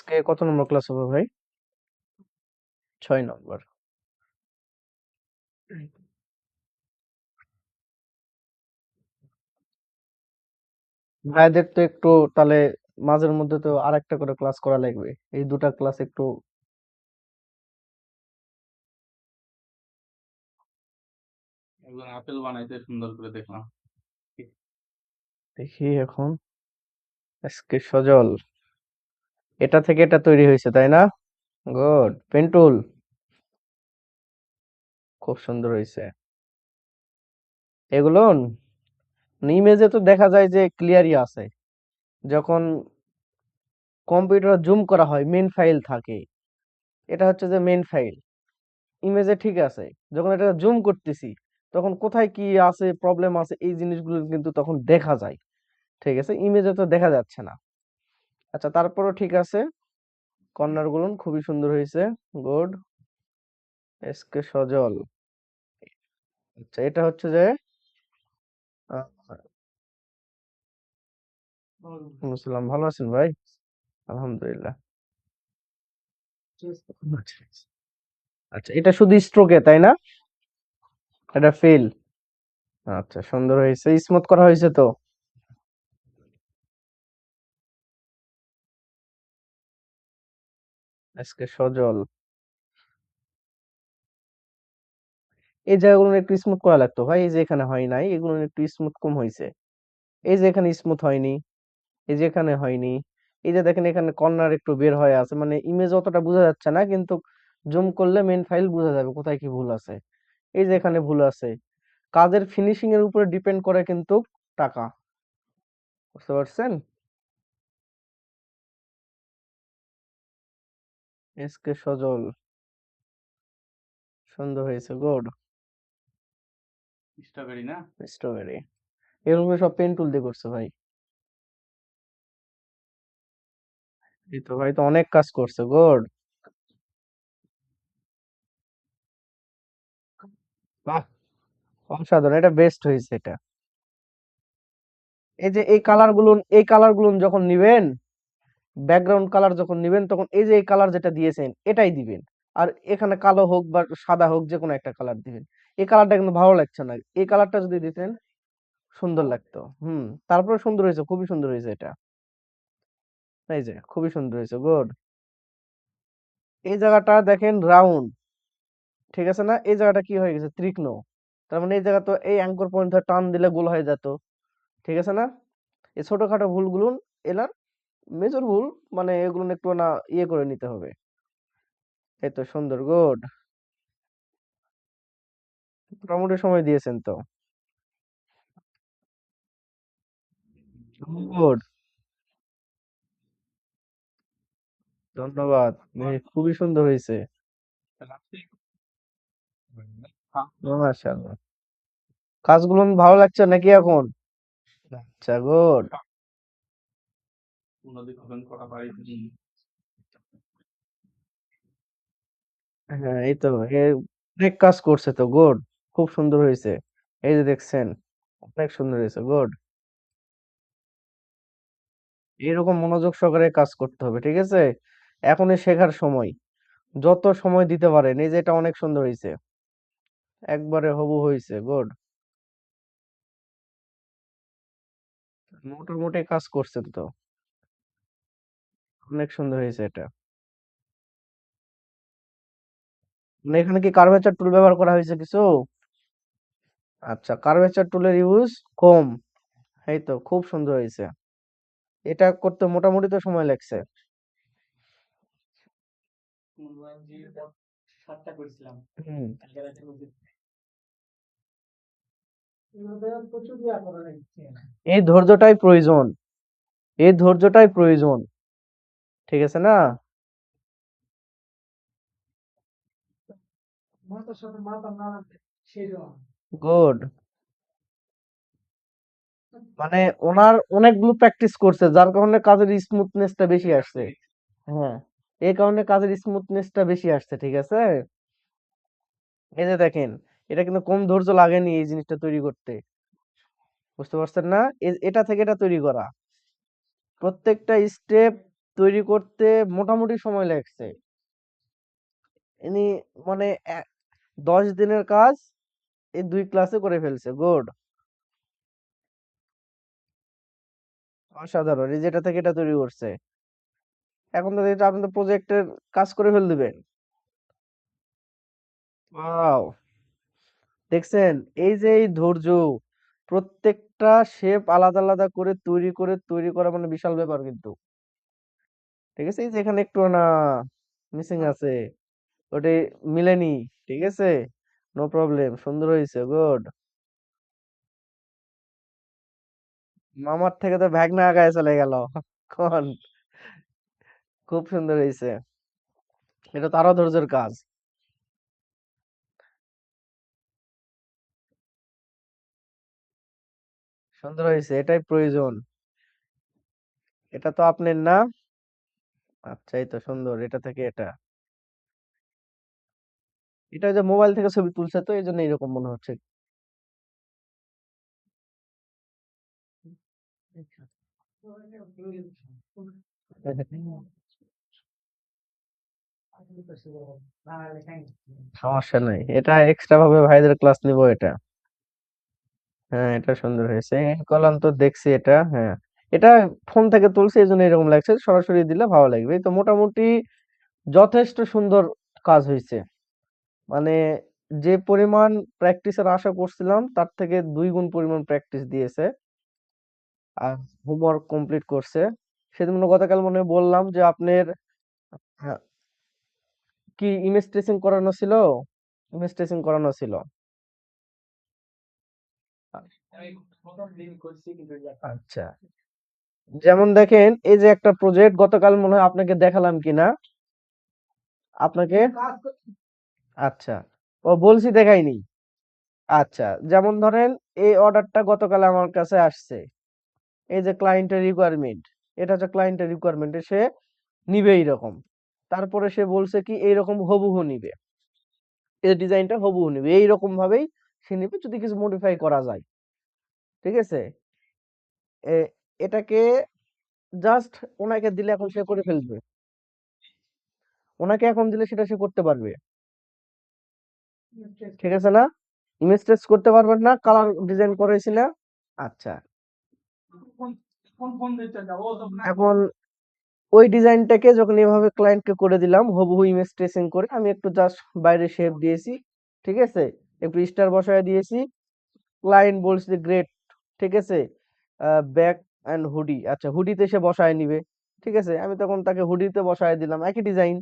আজকে কত নম্বর ক্লাস হবে ভাই? ছয় নম্বর। ভাইদের তো একটু তাহলে মাঝের মধ্যে তো আর একটা করে ক্লাস করা লাগবে। এই দুটা ক্লাস একটু একজন আপেল বানাইতে সুন্দর করে দেখলাম। দেখি এখন। আজকে সজল। এটা থেকে এটা তৈরি হয়েছে, তাই না? গুড পেন্টুল খুব সুন্দর হয়েছে। এগুলো ইমেজে তো দেখা যায় যে ক্লিয়ারই আছে। যখন কম্পিউটার জুম করা হয় মেন ফাইল থাকে। এটা হচ্ছে যে মেন ফাইল ইমেজে ঠিক আছে। যখন এটা জুম করতেছি, তখন কোথায় কি আছে প্রবলেম আছে, এই জিনিসগুলো কিন্তু তখন দেখা যায়। ঠিক আছে? ইমেজে তো দেখা যাচ্ছে না। আচ্ছা তারপরও ঠিক আছে। কর্নারগুলো খুবই সুন্দর হয়েছে গুড। এসকে সজল। আচ্ছা এটা হচ্ছে যে ভালো আছেন ভাই? আলহামদুলিল্লাহ। আচ্ছা এটা শুধু স্ট্রোকে তাই না? এটা ফেল আচ্ছা সুন্দর হয়েছে স্মুথ করা হয়েছে তো? আজকে সজল। এই জায়গাগুলো একটু স্মুথ করা লাগতো। ভাই, এই যে এখানে হয় নাই, এগুলো একটু স্মুথ কম হয়েছে এই যে এখানে স্মুথ হয়নি, এই যে এখানে হয়নি, এই যে দেখেন এখানে কর্নার একটু বের হয়ে আছে। মানে ইমেজ অতটা বোঝা যাচ্ছে না, কিন্তু জুম করলে মেন ফাইল বোঝা যাবে কোথায় কি ভুল আছে। এই যে এখানে ভুল আছে। কাজের ফিনিশিং এর উপরে ডিপেন্ড করে কিন্তু টাকা। বুঝতে পারছেন? এসকে সজল। সুন্দর হয়েছে গুড স্ট্রবেরি না? স্ট্রবেরি এরকম সব পেন টুল দিয়ে করছে ভাই। এই তো ভাই তো অনেক কাজ করছে গুড বাহ! অসাধারণ এটা বেস্ট হয়েছে এটা। এই যে এই কালারগুলো এই কালারগুলো যখন নিবেন ব্যাকগ্রাউন্ড কালার যখন নেবেন, তখন এই যে এই কালার যেটা দিয়েছেন, এটাই দিবেন। আর এখানে কালো হোক বা সাদা হোক যে কোনো একটা কালার দিবেন। এই কালারটা কিন্তু ভালো লাগছে না। এই কালারটা যদি দিতেন, সুন্দর লাগতো। হুম তারপরে সুন্দর হয়েছে, খুবই সুন্দর হয়েছে এটা। এই যে, খুবই সুন্দর হয়েছে গুড এই জায়গাটা দেখেন রাউন্ড ঠিক আছে না? এই জায়গাটা কি হয়ে গেছে? তীক্ষ্ণ। তার মানে এই জায়গা তো এই অ্যাঙ্কর পয়েন্ট টান দিলে গোল হয়ে যেত, ঠিক আছে না? এই ছোটখাটো ভুলগুলো এলার মেজর ভুল মানে এগুলো একটু না ইয়ে করে নিতে হবে। এই তো সুন্দর গুড মোটামুটি সময় দিয়েছেন তো। গুড ধন্যবাদ খুবই সুন্দর হয়েছে। কাজগুলো ভালো লাগছে নাকি এখন? আচ্ছা গুড করবেন করা পারি হ্যাঁ এই তো অনেক কাজ করছে তো গুড খুব সুন্দর হয়েছে। এই যে দেখছেন, অনেক সুন্দর হয়েছে গুড এরকম মনোযোগ সহকারে কাজ করতে হবে, ঠিক আছে? এখনই শেখার সময়। যত সময় দিতে পারেন, এই যে এটা অনেক সুন্দর হয়েছে। একবারে হবু হয়েছে গুড মোটামুটি কাজ করছেন তো। অনেক সুন্দর হয়েছে এটা। মানে এখানে কি কার্ভেচার টুল ব্যবহার করা হয়েছে কিছু? আচ্ছা কার্ভেচার টুলের ইউজ কম। এই তো খুব সুন্দর হয়েছে। এটা করতে মোটামুটি তো সময় লাগছে। হুম। এই ধৈর্যটাই প্রয়োজন। এই ধৈর্যটাই প্রয়োজন। ঠিক আছে না। গুড মানে ওনার অনেকগুলো প্র্যাকটিস করছে যার কারণে কাজের স্মুথনেসটা বেশি আসছে। হ্যাঁ এই কারণে কাজের স্মুথনেসটা বেশি আসছে ঠিক আছে? এই যে দেখেন এটা কিন্তু কম ধৈর্য লাগেনি এই জিনিসটা তৈরি করতে। বুঝতে পারছেন না? এটা থেকে এটা তৈরি করা। প্রত্যেকটা স্টেপ তৈরি করতে মোটামুটি সময় লাগছে। ইনি মানে দশ দিনের কাজ এই দুই ক্লাসে করে ফেলছে গুড অসাধারণ, এই যেটা থেকে এটা তৈরি করছে। এখন তো এটা আপনি তো প্রজেক্টের কাজ করে ফেল দিবেন। ওয়াও! দেখছেন, এই যে এই ধৈর্য, প্রত্যেকটা শেপ আলাদা আলাদা করে তৈরি করে, তৈরি করা মানে বিশাল ব্যাপার কিন্তু। ঠিক আছে? এই যে এখানে একটু না মিসিং আছে। ওটি মিলেনি, ঠিক আছে? নো প্রবলেম সুন্দর হয়েছে গুড মামার থেকে তো ভাগনা আগায় চলে গেল, কোন? খুব সুন্দর হয়েছে। এটা তো আরও ধৈর্যের কাজ। সুন্দর হয়েছে, এটাই প্রয়োজন। এটা তো আপনার না। আচ্ছা এই তো সুন্দর। এটা থেকে এটা। এটা যে মোবাইল থেকে ছবি তুলছে তো এই জন্য এরকম মনে হচ্ছে। সমস্যা নাই। এটা এক্সট্রা ভাবে ভাইদের ক্লাস নিব এটা। হ্যাঁ এটা সুন্দর হয়েছে। কলাম তো দেখছি এটা হ্যাঁ। এটা ফোন থেকে তুলছে এই জন্য এরকম লাগছে। সরাসরি দিলে ভালো লাগবে। এই তো মোটামুটি যথেষ্ট সুন্দর কাজ হয়েছে মানে যে পরিমাণ প্র্যাকটিসের আশা করছিলাম তার থেকে দুই গুণ পরিমাণ প্র্যাকটিস দিয়েছে। আর হোমওয়ার্ক কমপ্লিট করছে। সেদিন গতকাল মনে বললাম যে আপনার হ্যাঁ, কি ইমেজ ট্রেসিং করানো ছিল? ইমেজ ট্রেসিং করানো ছিল। আচ্ছা। যেমন দেখেন, এই যে একটা প্রজেক্ট গতকাল মনে হয় আপনাকে দেখালাম কিনা? আপনাকে? আচ্ছা ও বলছি দেখাইনি। আচ্ছা যেমন ধরেন, এই অর্ডারটা গতকাল আমার কাছে আসছে। এই যে ক্লায়েন্টের রিকোয়ারমেন্ট এটা হচ্ছে ক্লায়েন্টের রিকোয়ারমেন্ট সে নিবে এইরকম। তারপরে সে বলছে কি, এইরকম হুবহু নিবে। এই ডিজাইনটা হুবহু নিবে। এইরকম ভাবেই সে নিবে, যদি কিছু মডিফাই করা যায়। ঠিক আছে? এটাকে জাস্ট ওনাকে দিলে এখন সে করে ফেলবে। ওনাকে এখন দিলে সেটা সে করতে পারবে। ঠিক আছে না? ইমেজ ট্রেস করতে পারবেন না কালার ডিজাইন করেছি না। আচ্ছা। এখন ওই ডিজাইনটাকে যখন এভাবে ক্লায়েন্টকে করে দিলাম, হুবহু ইমেজ ট্রেসিং করে আমি একটু জাস্ট বাইরে শেপ দিয়েছি, ঠিক আছে? একটু স্টার বসায় দিয়েছি। ক্লায়েন্ট বলছে গ্রেট ঠিক আছে? ব্যাক অ্যান্ড হুডি আচ্ছা হুডিতে সে বসায় নিবে। ঠিক আছে? আমি তখন তাকে হুডিতে বসায় দিলাম। একই ডিজাইন